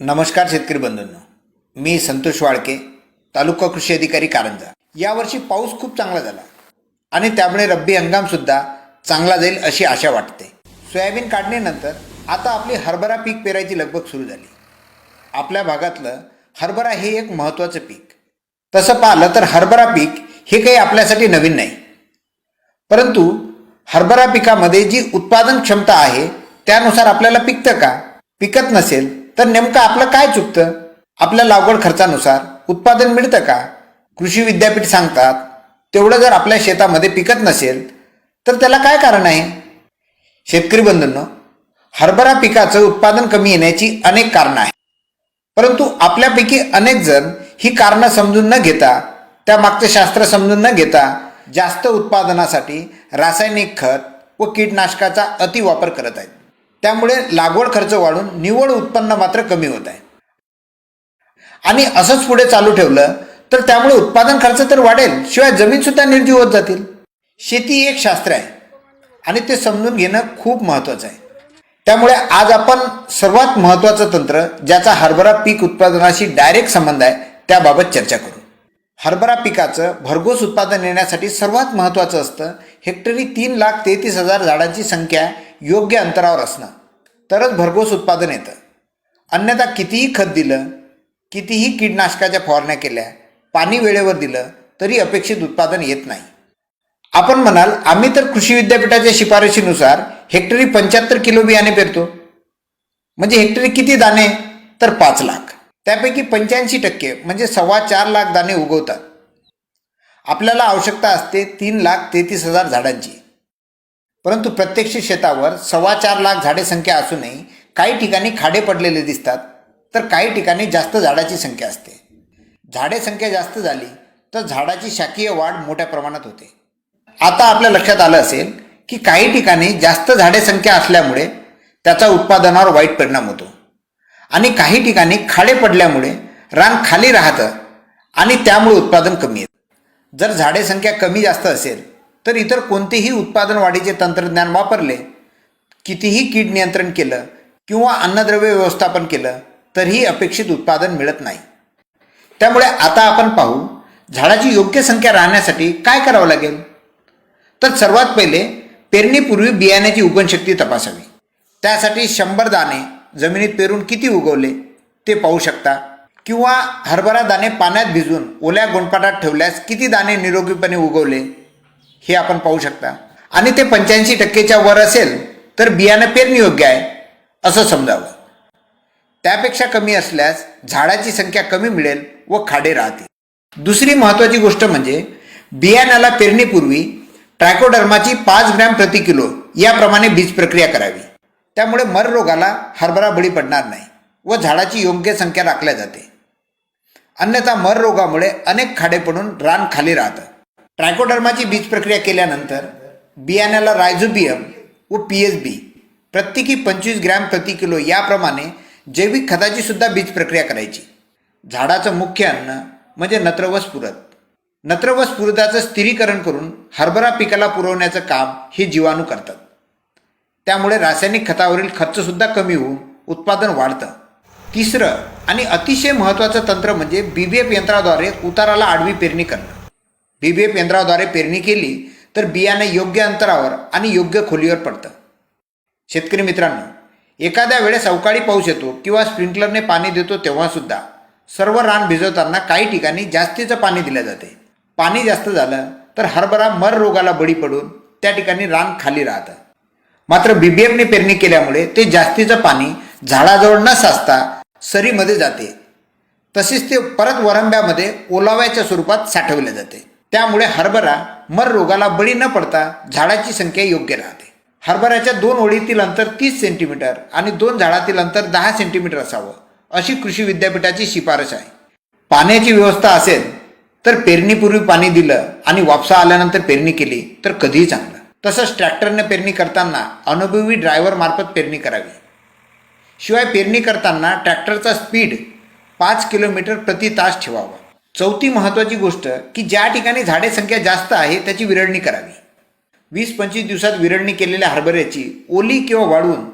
नमस्कार शेतकरी बंधूंनो. मी संतोष वाळके तालुका कृषी अधिकारी कारंजा. यावर्षी पाऊस खूप चांगला झाला आणि त्यामुळे रब्बी हंगामसुद्धा चांगला जाईल अशी आशा वाटते. सोयाबीन काढणीनंतर आता आपली हरभरा पीक पेरायची लगबग सुरू झाली. आपल्या भागातलं हरभरा हे एक महत्त्वाचं पीक. तसं पाहिलं तर हरभरा पीक हे काही आपल्यासाठी नवीन नाही. परंतु हरभरा पिकामध्ये जी उत्पादन क्षमता आहे त्यानुसार आपल्याला पिकतं का? पिकत नसेल तर नेमकं आपलं काय चुकतं? आपल्या लागवड खर्चानुसार उत्पादन मिळतं का? कृषी विद्यापीठ सांगतात तेवढं जर आपल्या शेतामध्ये पिकत नसेल तर त्याला काय कारण आहे? शेतकरी बंधूंनो हरभरा पिकाचं उत्पादन कमी येण्याची अनेक कारणं आहेत. परंतु आपल्यापैकी अनेक जण ही कारणं समजून न घेता त्या मागचं शास्त्र समजून न घेता जास्त उत्पादनासाठी रासायनिक खत व कीटनाशकाचा अतिवापर करत आहेत. त्यामुळे लागवड खर्च वाढून निव्वळ उत्पन्न मात्र कमी होत आहे. आणि असंच पुढे चालू ठेवलं तर त्यामुळे उत्पादन खर्च तर वाढेल शिवाय जमीनसुद्धा निर्जीव होत जातील. शेती एक शास्त्र आहे आणि ते समजून घेणं खूप महत्त्वाचं आहे. त्यामुळे आज आपण सर्वात महत्त्वाचं तंत्र ज्याचा हरभरा पीक उत्पादनाशी डायरेक्ट संबंध आहे त्याबाबत चर्चा करू. हरभरा पिकाचं भरघोस उत्पादन येण्यासाठी सर्वात महत्त्वाचं असतं हेक्टरी तीन लाख तेहतीस हजार झाडांची संख्या योग्य अंतरावर असणं तरच भरघोस उत्पादन येतं. अन्यथा कितीही खत दिलं कितीही कीटनाशकाच्या फवारण्या केल्या पाणी वेळेवर दिलं तरी अपेक्षित उत्पादन येत नाही. आपण म्हणाल आम्ही तर कृषी विद्यापीठाच्या शिफारशीनुसार हेक्टरी पंच्याहत्तर किलो बियाणे पेरतो. म्हणजे हेक्टरी किती दाणे? तर पाच लाख. त्यापैकी पंच्याऐंशी टक्के म्हणजे सव्वा चार लाख दाणे उगवतात. आपल्याला आवश्यकता असते तीन लाख तेहतीस हजार झाडांची. परंतु प्रत्यक्ष शेतावर सव्वा चार लाख झाडे संख्या असूनही काही ठिकाणी खाडे पडलेले दिसतात तर काही ठिकाणी जास्त झाडाची संख्या असते. झाडे संख्या जास्त झाली तर झाडाची शाकीय वाढ मोठ्या प्रमाणात होते. आता आपल्या लक्षात आलं असेल की काही ठिकाणी जास्त झाडे संख्या असल्यामुळे त्याचा उत्पादनावर वाईट परिणाम होतो. आणि काही ठिकाणी खाडे पडल्यामुळे रान खाली राहतं आणि त्यामुळे उत्पादन कमी येतं. जर झाडे संख्या कमी जास्त असेल तर इतर कोणतेही उत्पादन वाढीचे तंत्रज्ञान वापरले कितीही कीड नियंत्रण केलं किंवा अन्नद्रव्य व्यवस्थापन केलं तरीही अपेक्षित उत्पादन मिळत नाही. त्यामुळे आता आपण पाहू झाडाची योग्य संख्या राहण्यासाठी काय करावं लागेल? तर सर्वात पहिले पेरणीपूर्वी बियाण्याची उगणशक्ती तपासावी. त्यासाठी शंभर दाणे जमिनीत पेरून किती उगवले ते पाहू शकता. किंवा हरभरा दाणे पाण्यात भिजवून ओल्या गोंडपाटात ठेवल्यास किती दाणे निरोगीपणे उगवले? हे आपण पाहू शकता. आणि ते पंच्याऐंशी टक्केच्या वर असेल तर बियाणं पेरणी योग्य आहे असं समजावं. त्यापेक्षा कमी असल्यास झाडाची संख्या कमी मिळेल व खाडे राहतील. दुसरी महत्त्वाची गोष्ट म्हणजे बियाण्याला पेरणीपूर्वी ट्रायकोडर्माची पाच ग्रॅम प्रति किलो याप्रमाणे बीज प्रक्रिया करावी. त्यामुळे मर रोगाला हरभरा बळी पडणार नाही व झाडाची योग्य संख्या राखल्या जाते. अन्यथा मर रोगामुळे अनेक खाडे पडून रान खाली राहतं. ट्रायकोडर्माची बीज प्रक्रिया केल्यानंतर बियाण्याला रायझोबियम व पी एच बी प्रत्येकी पंचवीस ग्रॅम प्रति किलो याप्रमाणे जैविक खताची सुद्धा बीज प्रक्रिया करायची. झाडाचं मुख्य अन्न म्हणजे नत्र व स्फुरद नत्र व स्फुरदाचं स्थिरीकरण करून हरभरा पिकाला पुरवण्याचं काम हे जीवाणू करतात. त्यामुळे रासायनिक खतावरील खर्चसुद्धा कमी होऊन उत्पादन वाढतं. तिसरं आणि अतिशय महत्त्वाचं तंत्र म्हणजे बी बी एफ यंत्राद्वारे उताराला आडवी पेरणी करणं. बी बी एफ यंत्राद्वारे पेरणी केली तर बियाणे योग्य अंतरावर आणि योग्य खोलीवर पडतं. शेतकरी मित्रांनो एखाद्या वेळेस अवकाळी पाऊस येतो किंवा स्प्रिंकलरने पाणी देतो तेव्हासुद्धा सर्व रान भिजवताना काही ठिकाणी जास्तीचं पाणी दिलं जाते. पाणी जास्त झालं तर हरभरा मर रोगाला बळी पडून त्या ठिकाणी रान खाली राहतं. मात्र बीबीएफने पेरणी केल्यामुळे ते जास्तीचं पाणी झाडाजवळ न साचता सरीमध्ये जाते. तसेच ते परत वरंब्यामध्ये ओलाव्याच्या स्वरूपात साठवले जाते. त्यामुळे हरभरा मर रोगाला बळी न पडता झाडाची संख्या योग्य राहते. हरभऱ्याच्या दोन ओळीतील अंतर तीस सेंटीमीटर आणि दोन झाडातील अंतर दहा सेंटीमीटर असावं अशी कृषी विद्यापीठाची शिफारस आहे. पाण्याची व्यवस्था असेल तर पेरणीपूर्वी पाणी दिलं आणि वापसा आल्यानंतर पेरणी केली तर कधीही चांगलं. तसंच ट्रॅक्टरने पेरणी करताना अनुभवी ड्रायव्हर मार्फत पेरणी करावी. शिवाय पेरणी करताना ट्रॅक्टरचा स्पीड पाच किलोमीटर प्रति तास ठेवावा. चौथी महत्त्वाची गोष्ट की ज्या ठिकाणी झाडे संख्या जास्त आहे त्याची विरळणी करावी. वीस पंचवीस दिवसात विरळणी केलेल्या हरभऱ्याची ओली किंवा वाढवून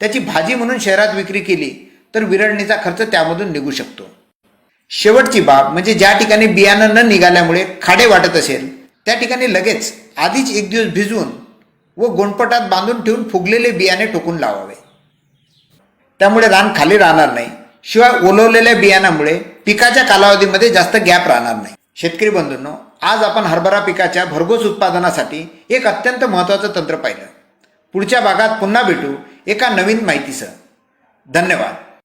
त्याची भाजी म्हणून शहरात विक्री केली तर विरळणीचा खर्च त्यामधून निघू शकतो. शेवटची बाब म्हणजे ज्या ठिकाणी बियाणं न निघाल्यामुळे खाडे वाटत असेल त्या ठिकाणी लगेच आधीच एक दिवस भिजवून व गोंडपटात बांधून ठेवून फुगलेले बियाणे टोकून लावावे. त्यामुळे रान खाली राहणार नाही. शिवाय ओलवलेल्या बियाणामुळे पिकाच्या कालावधीमध्ये जास्त गॅप राहणार नाही. शेतकरी बंधूंनो आज आपण हरभरा पिकाच्या भरघोस उत्पादनासाठी एक अत्यंत महत्त्वाचं तंत्र पाहिलं. पुढच्या भागात पुन्हा भेटू एका नवीन माहितीसह. धन्यवाद.